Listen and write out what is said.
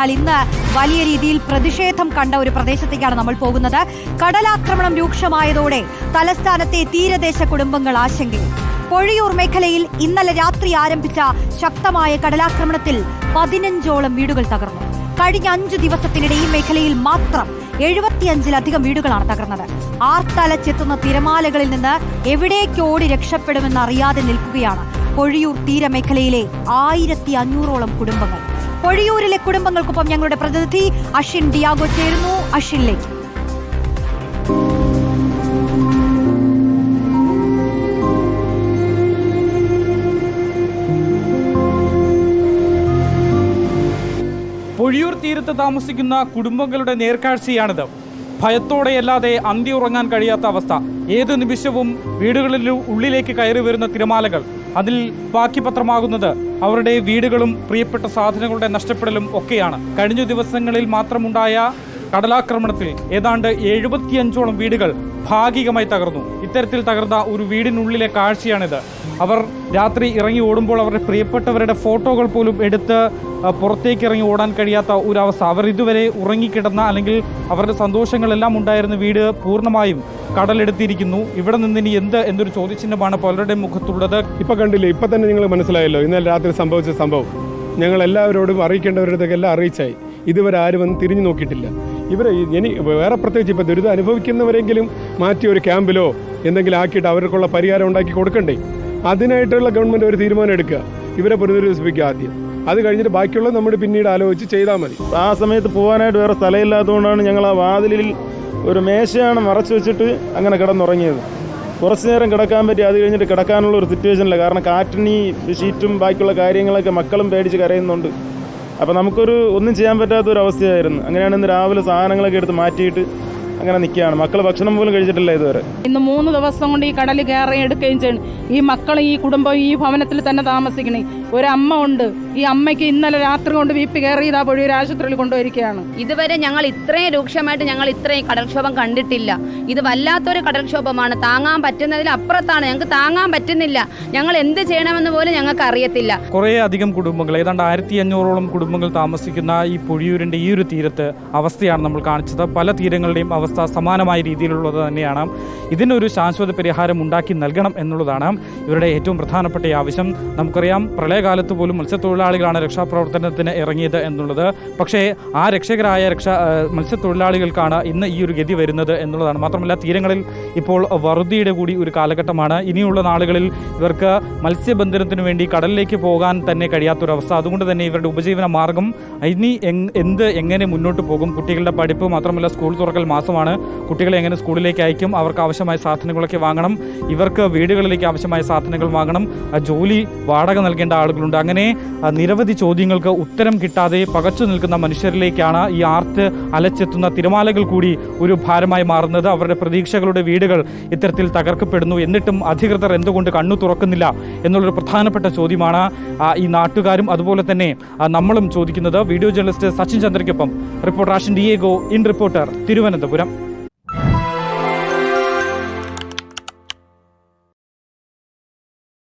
എന്നാൽ ഇന്ന് വലിയ രീതിയിൽ പ്രതിഷേധം കണ്ട ഒരു പ്രദേശത്തേക്കാണ് നമ്മൾ പോകുന്നത്. കടലാക്രമണം രൂക്ഷമായതോടെ തലസ്ഥാനത്തെ തീരദേശ കുടുംബങ്ങൾ ആശങ്കയിൽ. പൊഴിയൂർ മേഖലയിൽ ഇന്നലെ രാത്രി ആരംഭിച്ച ശക്തമായ കടലാക്രമണത്തിൽ പതിനഞ്ചോളം വീടുകൾ തകർന്നു. കഴിഞ്ഞ അഞ്ചു ദിവസത്തിനിടെ ഈ മേഖലയിൽ മാത്രം എഴുപത്തിയഞ്ചിലധികം വീടുകളാണ് തകർന്നത്. ആർത്തലച്ചെത്തുന്ന തിരമാലകളിൽ നിന്ന് എവിടേക്കോടി രക്ഷപ്പെടുമെന്ന് അറിയാതെ നിൽക്കുകയാണ് പൊഴിയൂർ തീരമേഖലയിലെ ആയിരത്തി അഞ്ഞൂറോളം കുടുംബങ്ങൾ. പൊഴിയൂരിലെ കുടുംബങ്ങൾക്കൊപ്പം ഞങ്ങളുടെ പ്രതിനിധി അഷിൻ ഡിയാഗോ ചേരുന്നു. അഷിനിലേക്ക് പൊഴിയൂർ തീരത്ത് താമസിക്കുന്ന കുടുംബങ്ങളുടെ നേർക്കാഴ്ചയാണിത്. ഭയത്തോടെയല്ലാതെ അന്തി ഉറങ്ങാൻ കഴിയാത്ത അവസ്ഥ. ഏത് നിമിഷവും വീടുകളിലും ഉള്ളിലേക്ക് കയറി വരുന്ന തിരമാലകൾ. അതിൽ ബാക്കി പത്രമാകുന്നത് അവരുടെ വീടുകളും പ്രിയപ്പെട്ട സാധനങ്ങളുടെ നഷ്ടപ്പെടലും ഒക്കെയാണ്. കഴിഞ്ഞ ദിവസങ്ങളിൽ മാത്രമുണ്ടായ കടലാക്രമണത്തിൽ ഏതാണ്ട് എഴുപത്തിയഞ്ചോളം വീടുകൾ ഭാഗികമായി തകർന്നു. ഇത്തരത്തിൽ തകർന്ന ഒരു വീടിനുള്ളിലെ കാഴ്ചയാണിത്. അവർ രാത്രി ഇറങ്ങി ഓടുമ്പോൾ അവരുടെ പ്രിയപ്പെട്ടവരുടെ ഫോട്ടോകൾ പോലും എടുത്ത് പുറത്തേക്ക് ഇറങ്ങി ഓടാൻ കഴിയാത്ത ഒരു അവസ്ഥ അവർ ഇതുവരെ ഉറങ്ങിക്കിടന്ന അല്ലെങ്കിൽ അവരുടെ സന്തോഷങ്ങളെല്ലാം ഉണ്ടായിരുന്ന വീട് പൂർണമായും കടലെടുത്തിരിക്കുന്നു. ഇവിടെ നിന്ന് ഇനി എന്ത് എന്നൊരു ചോദ്യചിഹ്നമാണ് പലരുടെ മുഖത്തുള്ളത്. ഇപ്പൊ കണ്ടില്ലേ ഇപ്പൊ തന്നെ നിങ്ങൾ മനസ്സിലായല്ലോ ഇന്നലെ രാത്രി സംഭവിച്ച സംഭവം. ഞങ്ങൾ എല്ലാവരോടും അറിയിക്കേണ്ടവരുടെ എല്ലാം അറിയിച്ചായി. ഇതുവരെ ആരും വന്ന് തിരിഞ്ഞു നോക്കിയിട്ടില്ല. ഇവരെ ഇനി വേറെ പ്രത്യേകിച്ച് ഇപ്പോൾ ദുരിതം അനുഭവിക്കുന്നവരെങ്കിലും മാറ്റി ഒരു ക്യാമ്പിലോ എന്തെങ്കിലും ആക്കിയിട്ട് അവർക്കുള്ള പരിഹാരം ഉണ്ടാക്കി കൊടുക്കണ്ടേ? അതിനായിട്ടുള്ള ഗവൺമെന്റ് ഒരു തീരുമാനം എടുക്കുക. ഇവരെ പുനരധിവസിപ്പിക്കുക ആദ്യം. അത് കഴിഞ്ഞിട്ട് ബാക്കിയുള്ളത് നമ്മൾ പിന്നീട് ആലോചിച്ച് ചെയ്താൽ മതി. ആ സമയത്ത് പോകാനായിട്ട് വേറെ സ്ഥലമില്ലാത്തതുകൊണ്ടാണ് ഞങ്ങൾ ആ വാതിലിൽ ഒരു മേശയാണ് മറച്ചു വെച്ചിട്ട് അങ്ങനെ കിടന്നുറങ്ങിയത്. കുറച്ച് നേരം കിടക്കാൻ പറ്റി. അത് കഴിഞ്ഞിട്ട് കിടക്കാനുള്ള ഒരു സിറ്റുവേഷനില്ല കാരണം കാറ്റിനി ഷീറ്റും ബാക്കിയുള്ള കാര്യങ്ങളൊക്കെ മക്കളും പേടിച്ച് കരയുന്നുണ്ട്. അപ്പോൾ നമുക്കൊരു ഒന്നും ചെയ്യാൻ പറ്റാത്ത ഒരു അവസ്ഥയായിരുന്നു. അങ്ങനെയാണ് ഇന്ന് രാവിലെ സാധനങ്ങളൊക്കെ എടുത്ത് മാറ്റിയിട്ട് അങ്ങനെ നിൽക്കുകയാണ്. മക്കൾ ഭക്ഷണം പോലും കഴിച്ചിട്ടില്ല ഇതുവരെ. ഇന്ന് മൂന്ന് ദിവസം കൊണ്ട് ഈ കടൽ കയറി എടുക്കുകയും ചെയ്യണം. ഈ മക്കൾ ഈ കുടുംബം ഈ ഭവനത്തിൽ തന്നെ താമസിക്കണേ. അമ്മ ഉണ്ട്. ഈ അമ്മയ്ക്ക് ഇന്നലെ രാത്രി കൊണ്ട് വീപ്പ് കയറി ഇതാ പൊഴിയൊരു ആശുപത്രിയിൽ കൊണ്ടുവരികയാണ് ഇതുവരെ ഞങ്ങൾ ഇത്രയും രൂക്ഷമായിട്ട് ഞങ്ങൾ ഇത്രയും കടൽക്ഷോഭം കണ്ടിട്ടില്ല. ഇത് വല്ലാത്തൊരു കടൽക്ഷോഭമാണ്. താങ്ങാൻ പറ്റുന്നതിൽ അപ്പുറത്താണ്. ഞങ്ങൾക്ക് താങ്ങാൻ പറ്റുന്നില്ല. ഞങ്ങൾ എന്ത് ചെയ്യണമെന്ന് പോലും ഞങ്ങൾക്ക് അറിയത്തില്ല. കുറേ അധികം കുടുംബങ്ങൾ ഏതാണ്ട് ആയിരത്തി അഞ്ഞൂറോളം കുടുംബങ്ങൾ താമസിക്കുന്ന ഈ പൊഴിയൂരിന്റെ ഈ ഒരു തീരത്ത് അവസ്ഥയാണ് നമ്മൾ കാണിച്ചത്. പല തീരങ്ങളുടെയും അവസ്ഥ സമാനമായ രീതിയിലുള്ളത് തന്നെയാണ്. ഇതിനൊരു ശാശ്വത പരിഹാരം ഉണ്ടാക്കി നൽകണം എന്നുള്ളതാണ് ഇവരുടെ ഏറ്റവും പ്രധാനപ്പെട്ട ആവശ്യം. നമുക്കറിയാം പ്രളയകാലത്ത് പോലും മത്സ്യത്തൊഴിലാളികളാണ് രക്ഷാപ്രവർത്തനത്തിന് ഇറങ്ങിയത് എന്നുള്ളത്. പക്ഷേ ആ രക്ഷകരായ രക്ഷാ മത്സ്യത്തൊഴിലാളികൾക്കാണ് ഇന്ന് ഈ ഒരു ഗതി വരുന്നത് എന്നുള്ളതാണ്. മാത്രമല്ല തീരങ്ങളിൽ ഇപ്പോൾ വറുതിയുടെ കൂടി ഒരു കാലഘട്ടമാണ്. ഇനിയുള്ള നാളുകളിൽ ഇവർക്ക് മത്സ്യബന്ധനത്തിന് വേണ്ടി കടലിലേക്ക് പോകാൻ തന്നെ കഴിയാത്തൊരവസ്ഥ. അതുകൊണ്ട് തന്നെ ഇവരുടെ ഉപജീവന മാർഗം ഇനി എന്ത് എങ്ങനെ മുന്നോട്ട് പോകും? കുട്ടികളുടെ പഠിപ്പ് മാത്രമല്ല സ്കൂൾ തുറക്കൽ മാസമാണ് കുട്ടികളെ എങ്ങനെ സ്കൂളിലേക്ക് അയക്കും? അവർക്ക് ആവശ്യമായ സാധനങ്ങളൊക്കെ വാങ്ങണം. ഇവർക്ക് വീടുകളിലേക്ക് ആവശ്യമായ സാധനങ്ങൾ വാങ്ങണം. ജോലി വാടക നൽകേണ്ട ആളുകളുണ്ട്. അങ്ങനെ നിരവധി ചോദ്യങ്ങൾക്ക് ഉത്തരം കിട്ടാതെ പകച്ചു നിൽക്കുന്ന മനുഷ്യരിലേക്കാണ് ഈ ആർത്ത് അലച്ചെത്തുന്ന തിരമാലകൾ കൂടി ഒരു ഭാരമായി മാറുന്നത്. അവരുടെ പ്രതീക്ഷകളുടെ വീടുകൾ ഇത്തരത്തിൽ തകർക്കപ്പെടുന്നു. എന്നിട്ടും അധികൃതർ എന്തുകൊണ്ട് കണ്ണു തുറക്കുന്നില്ല എന്നുള്ളൊരു പ്രധാനപ്പെട്ട ചോദ്യമാണ് ഈ നാട്ടുകാരും അതുപോലെ തന്നെ നമ്മളും ചോദിക്കുന്നത്. Video journalist Sachin ചന്ദ്രയ്ക്കൊപ്പം reporter Ashin Diego in reporter Thiruvananthapuram.